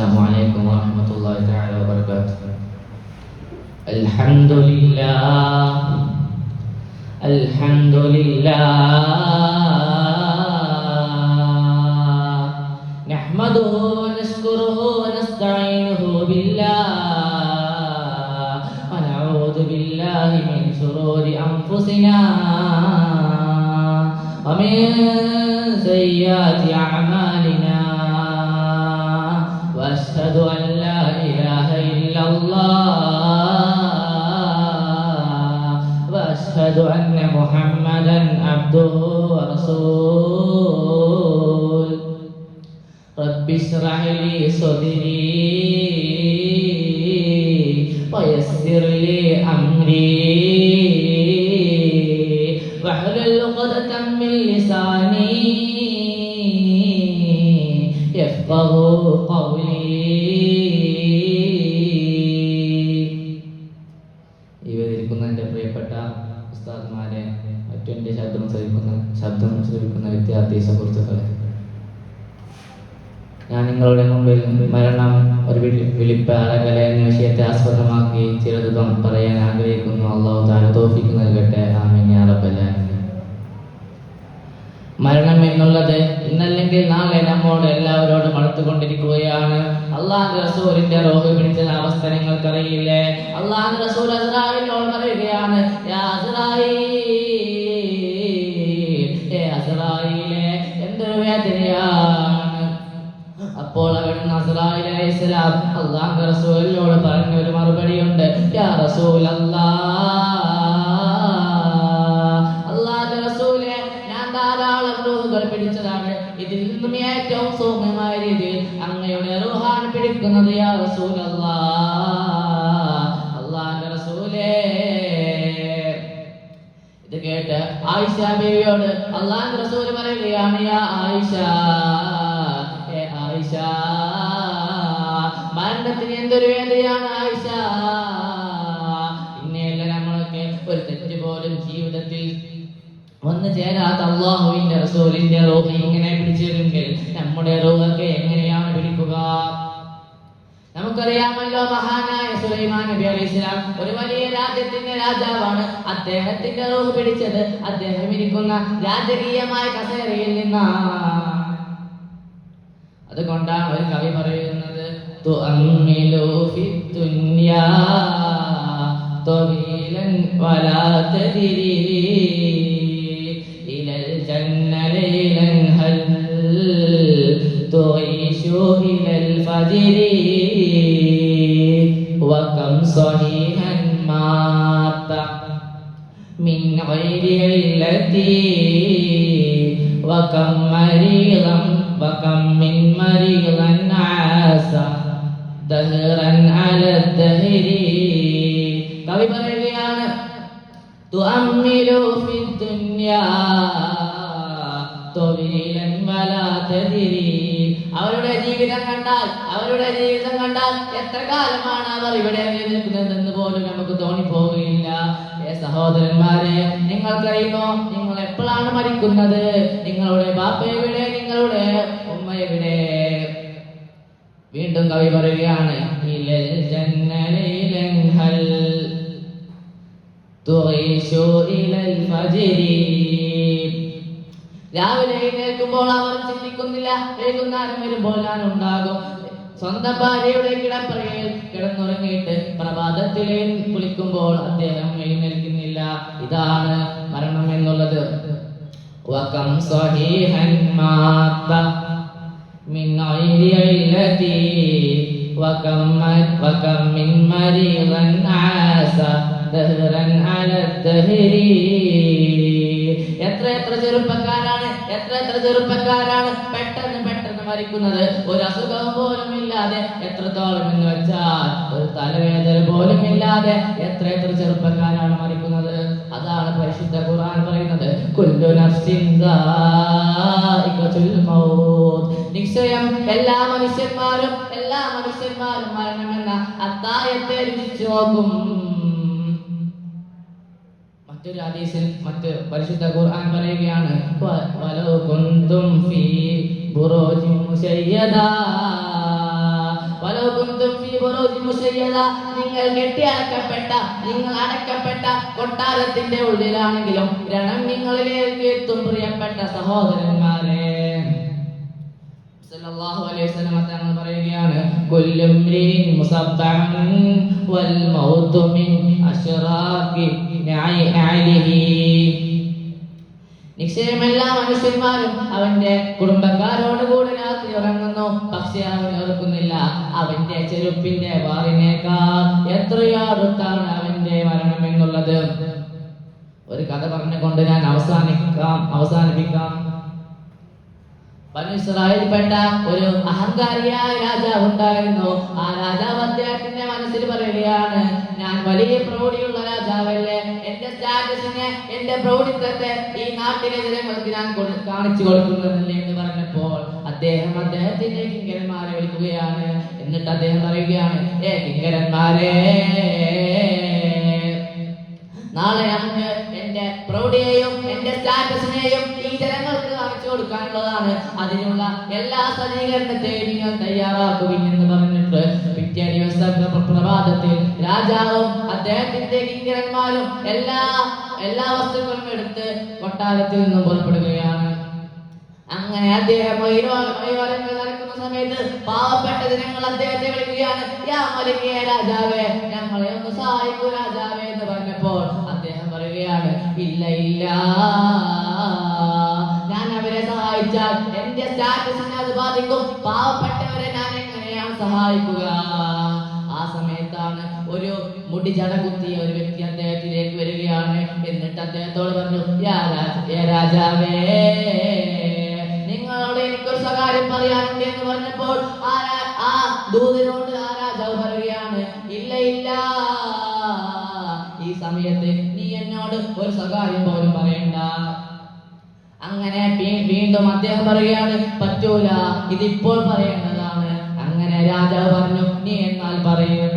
السلام عليكم ورحمة الله تعالى وبركاته. الحمد لله الحمد لله نحمده ونشكره ونستعينه بالله ونعوذ بالله من شرور أنفسنا ومن سيئات أعمالنا. وأشهد أن لا إله إلا الله وأشهد أن محمدا عبده ورسوله رب اشرح لي صدري ويسر لي أمري واحلل عقدة من لساني يفقه قولي. ഞാൻ നിങ്ങളുടെ മുമ്പിൽ മരണം ഒരു വിളി വിളിപ്പ് അറകല എന്ന വിഷയത്തെ ആസ്പദമാക്കി ചിലത് പറയാൻ ആഗ്രഹിക്കുന്നു. അള്ളാഹു താല തോഫിക്ക് നൽകട്ടെ. ആമീൻ യാ റബ്ബൽ മരണം എന്നുള്ളത് ഇന്നല്ലെങ്കിൽ നാളെ നമ്മോട് എല്ലാവരോടും അടുത്തുകൊണ്ടിരിക്കുകയാണ്. അള്ളാഹ് റസൂലിന്റെ റോഹ് പിടിച്ച അവസ്ഥ നിങ്ങൾക്കറിയില്ലേ അള്ളാഹ് റസൂൽ അസ്രാഹിനോട് പറയുകയാണ് "യാ അപ്പോൾ അവൻ അള്ളാഹു റസൂലിനോട് പറഞ്ഞ ഒരു മറുപടിയുണ്ട്. യാ റസൂലെ ഞാൻ ഏറ്റവും അങ്ങയുടെ യാ റസൂലേ. ഇത് കേട്ട് ആയിഷ ബീവിയോട് അള്ളാഹു റസൂൽ പറയുകയാണ് യാ ആയിഷ ആയിഷ. മരണത്തിന് എന്തൊരു വേദനയാണ് ആയിഷ. പിന്നെയല്ല നമ്മളൊക്കെ ഒരു തെറ്റ് പോലും ജീവിതത്തിൽ വന്നു ചേരാത്ത അള്ളാഹുവിന്റെ റസൂലിന്റെ റോഹ് ഇങ്ങനെ പിടിച്ചിരുന്നെങ്കിൽ നമ്മുടെ റോഹൊക്കെ എങ്ങനെയാണ് പിടിക്കുക? നമുക്കറിയാമല്ലോ മഹാനായ സുലൈമാൻ നബി അലൈഹി ഇസ്ലാം ഒരു വലിയ രാജ്യത്തിന്റെ രാജാവാണ്. അദ്ദേഹത്തിന്റെ റോഹ് പിടിച്ചത് അദ്ദേഹം ഇരിക്കുന്ന രാജകീയമായ കസേരയിൽ നിന്നാണ്. അതുകൊണ്ടാണ് ഒരു കവി പറയുന്നത് തുഅമ്മിലു ഫിദ്ദുന്യാ طويلا ولا تدري إلى الجنة ليلا هل تعيش إلى الفجر وكم صحيحا مات من غير علتي وكم مريضا وكم من കവി പറയുകയാണ് അവരുടെ ജീവിതം കണ്ടാൽ അവരുടെ ജീവിതം കണ്ടാൽ എത്ര കാലമാണ് അവർ ഇവിടെ നിൽക്കുന്നതെന്ന് പോലും നമുക്ക് ഏ സഹോദരന്മാരെ നിങ്ങൾക്കറിയുമോ? നിങ്ങൾ എപ്പോഴാണ് മരിക്കുന്നത്? നിങ്ങളുടെ ബാപ്പ എവിടെ? നിങ്ങളുടെ വീണ്ടും കവി പറയുകയാണ് രാവിലെ എഴുന്നേൽക്കുമ്പോൾ അവർ ചിന്തിക്കുന്നില്ല വൈകുന്നേരം വരുമ്പോൾ ഞാൻ ഉണ്ടാകും. സ്വന്തം ഭാര്യയുടെ കിടപ്പറയിൽ കിടന്നുറങ്ങിയിട്ട് പ്രഭാതത്തിൽ കുളിക്കുമ്പോൾ അദ്ദേഹം എഴുന്നേൽക്കുന്നില്ല. ഇതാണ് മരണം എന്നുള്ളത്. വകം സ്വഹീഹൻ മാത്ത من غير علتي وكم وكم من مريض عاس دهرا على الدهر എത്ര എത്ര ചെറുപ്പക്കാരാണ് എത്ര എത്ര ചെറുപ്പക്കാരാണ് പെട്ടെന്ന് പെട്ടെന്ന് മരിക്കുന്നത് ഒരു അസുഖം പോലും ഇല്ലാതെ എത്രത്തോളം എന്ന് വെച്ചാൽ ഒരു തലവേദന പോലും ഇല്ലാതെ എത്ര എത്ര ചെറുപ്പക്കാരാണ് മരിക്കുന്നത് അതാണ് പരിശുദ്ധ ഖുർആൻ പറയുന്നത് കുല്ലു നഫ്സിൻ ദാഇഖത്തുൽ മൗത്ത് നിശ്ചയം എല്ലാ മനുഷ്യന്മാരും എല്ലാ മനുഷ്യന്മാരും മരണമെന്ന അത്തായത്തെ രുചിച്ചു നോക്കും. മറ്റൊരു ഹദീസിൽ മറ്റ് പരിശുദ്ധ ഖുർആൻ പറയുകയാണ് വലോ കുന്തും ഫീ ബുറൂജി മുശയ്യദ. വലോ കുന്തും ഫീ ബുറൂജി മുശയ്യദ. നിങ്ങൾ കെട്ടിയടക്കപ്പെട്ട നിങ്ങൾ അടക്കപ്പെട്ട കൊട്ടാരത്തിന്റെ ഉള്ളിലാണെങ്കിലും രണം നിങ്ങളിലേക്ക് എത്തും പ്രിയപ്പെട്ട സഹോദരന്മാരെ. സല്ലല്ലാഹു അലൈഹി പറയുകയാണ് വൽ മൗതു മിൻ മനുഷ്യന്മാരും അവന്റെ കുടുംബക്കാരോട് കൂടെ രാത്രി ഉറങ്ങുന്നു. പക്ഷെ അവൻ ഓർക്കുന്നില്ല അവന്റെ ചെരുപ്പിന്റെ വാറിനേക്കാൾ എത്രയോ അവന്റെ മരണം എന്നുള്ളത്. ഒരു കഥ പറഞ്ഞുകൊണ്ട് ഞാൻ അവസാനിക്കാം അവസാനിപ്പിക്കാം. ബനു പെട്ട ഒരു അഹങ്കാരിയായ രാജാവ് ഉണ്ടായിരുന്നു. ആ രാജാവ് അദ്ദേഹത്തിന്റെ മനസ്സിൽ പറയുകയാണ് ഞാൻ വലിയ പ്രൗഢിയുള്ള രാജാവല്ലേ. എന്റെ സ്റ്റാറ്റസിനെ എന്റെ പ്രൗഢിത്വത്തെ ഈ നാട്ടിലെ ജനങ്ങൾക്ക് ഞാൻ കാണിച്ചു കൊടുക്കുന്നതല്ലേ എന്ന് പറഞ്ഞപ്പോൾ അദ്ദേഹം അദ്ദേഹത്തിന്റെ കിങ്കരന്മാരെ വിളിക്കുകയാണ്. എന്നിട്ട് അദ്ദേഹം പറയുകയാണ് ഏ കിങ്കരന്മാരെ നാളെ നമുക്ക് എന്റെ പ്രൗഢിയെയും എന്റെ സ്റ്റാറ്റസിനെയും ഈ ജനങ്ങൾക്ക് കാണിച്ചു കൊടുക്കാനുള്ളതാണ്. അതിനുള്ള എല്ലാ സജ്ജീകരണത്തെയും നിങ്ങൾ തയ്യാറാക്കുവിൻ എന്ന് പറഞ്ഞിട്ട് പിറ്റേ ദിവസം പ്രഭാതത്തിൽ രാജാവും അദ്ദേഹത്തിന്റെ കിങ്കരന്മാരും എല്ലാ എല്ലാ വസ്തുക്കളും എടുത്ത് കൊട്ടാരത്തിൽ നിന്നും പുറപ്പെടുകയാണ്. അങ്ങനെ അദ്ദേഹം നടക്കുന്ന സമയത്ത് പാവപ്പെട്ട ജനങ്ങൾ അദ്ദേഹത്തെ വിളിക്കുകയാണ് രാജാവേ ഞങ്ങളെ ഒന്ന് സഹായിക്കൂ രാജാവേ എന്ന് പറഞ്ഞപ്പോൾ പറയുകയാണ് ഇല്ല ഇല്ല ഞാൻ അവരെ സഹായിച്ചാൽ എന്റെ സ്റ്റാറ്റസിനെ അത് ബാധിക്കും. പാവപ്പെട്ടവരെ ഞാൻ എങ്ങനെയാണ് സഹായിക്കുക? ആ സമയത്താണ് ഒരു മുടി ചട കുത്തിയ ഒരു വ്യക്തി അദ്ദേഹത്തിലേക്ക് വരികയാണ്. എന്നിട്ട് അദ്ദേഹത്തോട് പറഞ്ഞു "യാ രാജ- യാ രാജാവേ നിങ്ങളോട് എനിക്കൊരു സ്വകാര്യം പറയാനുണ്ട് എന്ന് പറഞ്ഞപ്പോൾ ആ ദൂതനോട് ആ രാജാവ് പറയുകയാണ് ഇല്ല ഇല്ല ഈ സമയത്ത് നീ എന്നോട് ഒരു സ്വകാര്യം പോലും പറയണ്ട. അങ്ങനെ വീണ്ടും അദ്ദേഹം പറയുകയാണ് പറ്റൂല ഇതിപ്പോൾ പറയേണ്ടതാണ്. അങ്ങനെ രാജാവ് പറഞ്ഞു നീ എന്നാൽ പറയൂ.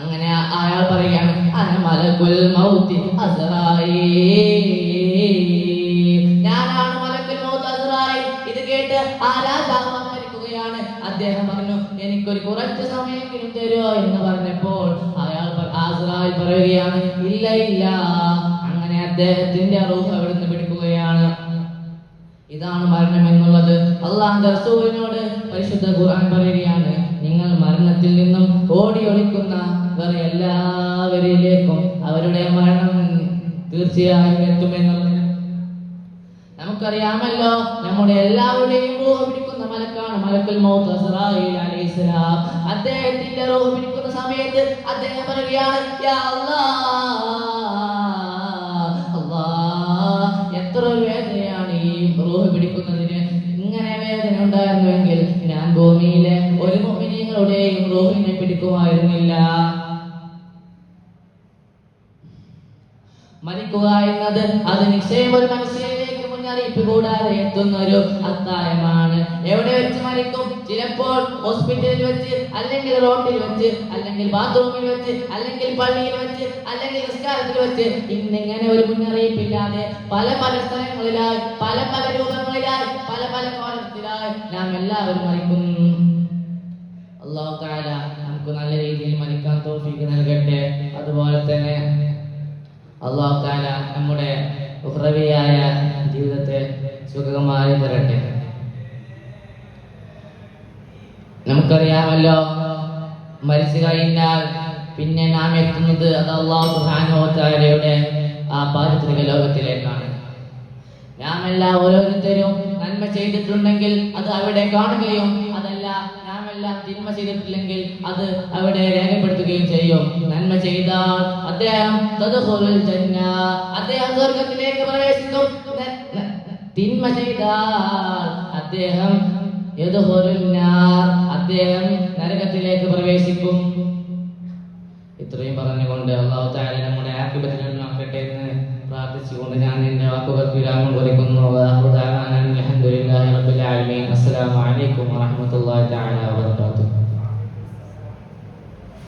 അങ്ങനെ അയാൾ പറയുകയാണ് അന മലകുൽ മൗത്തി അസ്റായീൽ. ഞാനാണ് മലക്കുൽ മൗത്ത് അസറായി ഇത് കേട്ട് ആ രാജാവ് മരിക്കുകയാണ് അദ്ദേഹം പറഞ്ഞു എനിക്കൊരു കുറച്ച് സമയമെങ്കിലും തരുമോ എന്ന് പറഞ്ഞപ്പോൾ അസ്റായീൽ പറയുകയാണ് ഇല്ല ഇല്ല. അങ്ങനെ അദ്ദേഹത്തിന്റെ റൂഹ് അവിടുന്ന് പിടിക്കുകയാണ്. ഇതാണ് മരണം എന്നുള്ളത്. അള്ളാഹ് റസൂലിനോട് പരിശുദ്ധ ഖുർആൻ പറയുകയാണ് നിങ്ങൾ മരണത്തിൽ നിന്നും ഓടി ഒളിക്കുന്ന വേറെ എല്ലാവരിലേക്കും അവരുടെ മരണം തീർച്ചയായും എത്തുമെന്നുള്ളത്. നമുക്കറിയാമല്ലോ നമ്മുടെ എല്ലാവരുടെയും മലക്കാണ് മലക്കൽ മൗത്ത് അസ്റായീൽ അലൈഹിസ്സലാം അദ്ദേഹത്തിന്റെ റൂഹ് പിടിക്കുന്ന സമയത്ത് അദ്ദേഹം പറയുകയാണ് യാ അല്ലാഹ് അല്ലാഹ് എത്ര വേദനയാണ് ഈ റൂഹ് പിടിക്കുന്നതിന്? ഇങ്ങനെ വേദന ഉണ്ടായിരുന്നുവെങ്കിൽ ഞാൻ ഭൂമിയിലെ ഒരു മുഅ്മിനീങ്ങളുടെയും റൂഹിനെ പിടിക്കുമായിരുന്നില്ല. മരിക്കുക എന്നത് അത് നിശ്ചയം ഒരു മനുഷ്യനിലേക്ക് മുന്നറിയിപ്പ് കൂടാതെ എത്തുന്ന ഒരു അത്തായമാണ്. എവിടെ വെച്ച് മരിക്കും? ചിലപ്പോൾ ഹോസ്പിറ്റലിൽ വെച്ച് അല്ലെങ്കിൽ റോഡിൽ വെച്ച് അല്ലെങ്കിൽ ബാത്റൂമിൽ വെച്ച് അല്ലെങ്കിൽ പള്ളിയിൽ വെച്ച് അല്ലെങ്കിൽ നിസ്കാരത്തിൽ വെച്ച്. ഇന്നിങ്ങനെ ഒരു മുന്നറിയിപ്പില്ലാതെ പല പല സ്ഥലങ്ങളിലായി പല പല രൂപങ്ങളിലായി പല പല കോലത്തിലായി നാം എല്ലാവരും മരിക്കുന്നു അള്ളാഹു നമുക്ക് നല്ല രീതിയിൽ മരിക്കാൻ തോഫിക്ക് നൽകട്ടെ. അതുപോലെ തന്നെ അള്ളാഹു നമ്മുടെ നമുക്കറിയാമല്ലോ മരിച്ചു കഴിഞ്ഞാൽ പിന്നെ നാം എത്തുന്നത് അത് അള്ളാഹു സുഹാനോത്താരയുടെ ആ പാരിത്രിക ലോകത്തിലേക്കാണ്. നാം എല്ലാ ഓരോരുത്തരും നന്മ ചെയ്തിട്ടുണ്ടെങ്കിൽ അത് അവിടെ കാണുകയും അതല്ല നാം എല്ലാം തിന്മ ചെയ്തിട്ടില്ലെങ്കിൽ അത് അവിടെ രേഖപ്പെടുത്തുകയും ചെയ്യും. നന്മ ചെയ്താൽ അദ്ദേഹം അദ്ദേഹം സ്വർഗത്തിലേക്ക് പ്രവേശിക്കും. തിന്മ ചെയ്താൽ അദ്ദേഹം അദ്ദേഹം പ്രാർത്ഥിച്ചുകൊണ്ട് ഞാൻ എന്റെ വാക്കുകൾക്ക് വിരാമം കുറിക്കുന്നു അലഹമുല്ലാ റബ്ബിൽ ആലമീൻ. അസ്സലാമു അലൈക്കും വറഹ്മത്തുള്ളാഹി തആല